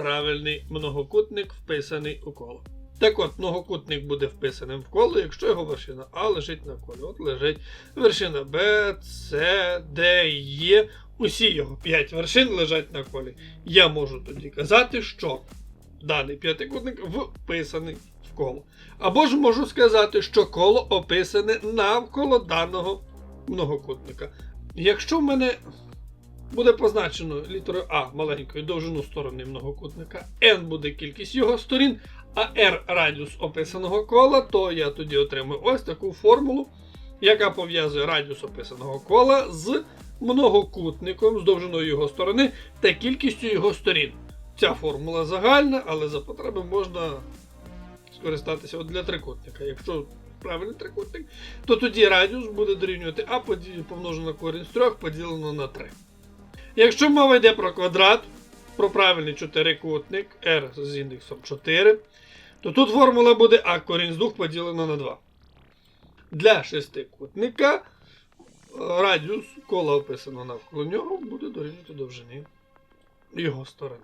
правильний многокутник, вписаний у коло. Так от, многокутник буде вписаним в коло, якщо його вершина А лежить на колі. От лежить вершина Б, С, Д, Є. Усі його 5 вершин лежать на колі. Я можу тоді казати, що даний п'ятикутник вписаний в коло. Або ж можу сказати, що коло описане навколо даного многокутника. Якщо в мене буде позначено літерою А маленькою довжину сторони многокутника, n буде кількість його сторін, а r радіус описаного кола, то я тоді отримую ось таку формулу, яка пов'язує радіус описаного кола з многокутником, з довжиною його сторони та кількістю його сторін. Ця формула загальна, але за потреби можна скористатися от для трикутника. Якщо правильний трикутник, то тоді радіус буде дорівнювати А помножено на корінь з 3 поділено на 3. Якщо мова йде про квадрат, про правильний чотирикутник R з індексом 4, то тут формула буде А корінь з 2 поділено на 2. Для шестикутника е, радіус кола описано навколо нього буде дорівнювати довжині його сторони.